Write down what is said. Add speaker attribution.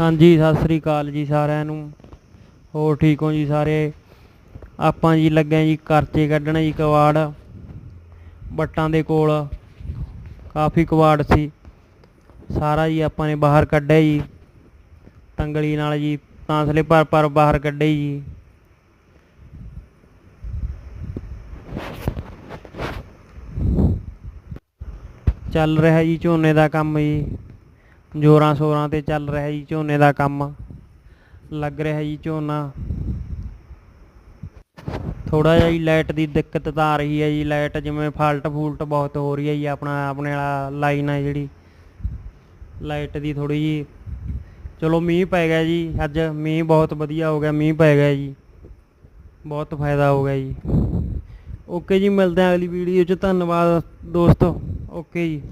Speaker 1: ਹਾਂਜੀ, ਸਤਿ ਸ੍ਰੀ ਅਕਾਲ ਜੀ ਸਾਰਿਆਂ ਨੂੰ। ਹੋਰ ਠੀਕ ਹੋ ਜੀ ਸਾਰੇ? ਆਪਾਂ ਜੀ ਲੱਗੇ ਜੀ ਕਰਚੇ ਕੱਢਣ ਜੀ ਕਵਾੜ ਬੱਟਾਂ ਦੇ ਕੋਲ। ਕਾਫੀ ਕਵਾੜ ਸੀ। ਸਾਰਾ ਜੀ ਆਪਾਂ ਨੇ ਬਾਹਰ ਕੱਢਿਆ ਜੀ। ਤੰਗਲੀ ਨਾਲ ਜੀ ਤਾਂਸਲੇ ਪਰ ਪਰ ਬਾਹਰ ਕੱਢੇ ਜੀ। ਚੱਲ ਰਿਹਾ ਜੀ ਝੋਨੇ ਦਾ ਕੰਮ ਜੀ। ਜੋਰਾਂ ਸ਼ੋਰਾਂ ਤੇ ਚੱਲ ਰਿਹਾ ਜੀ ਝੋਨੇ ਦਾ ਕੰਮ। ਲੱਗ ਰਿਹਾ ਜੀ ਝੋਨਾ। ਥੋੜਾ ਜਿਹਾ ਜੀ ਲਾਈਟ ਦੀ ਦਿੱਕਤ ਤਾਂ ਆ ਰਹੀ ਹੈ ਜੀ। ਲਾਈਟ ਜਿਵੇਂ ਫਾਲਟ ਫੂਲਟ ਬਹੁਤ ਹੋ ਰਹੀ ਹੈ ਜੀ ਆਪਣਾ, ਆਪਣੇ ਵਾਲਾ ਲਾਈਨ ਹੈ ਜਿਹੜੀ। ਲਾਈਟ ਦੀ ਥੋੜੀ ਜੀ। ਚਲੋ ਮੀਂਹ ਪੈ ਗਿਆ ਜੀ ਅੱਜ। ਮੀਂਹ ਬਹੁਤ ਵਧੀਆ ਹੋ ਗਿਆ, ਮੀਂਹ ਪੈ ਗਿਆ ਜੀ। ਬਹੁਤ ਫਾਇਦਾ ਹੋ ਗਿਆ ਜੀ। ਓਕੇ ਜੀ, ਮਿਲਦੇ ਹਾਂ ਅਗਲੀ ਵੀਡੀਓ 'ਚ। ਧੰਨਵਾਦ ਦੋਸਤੋ। ਓਕੇ ਜੀ।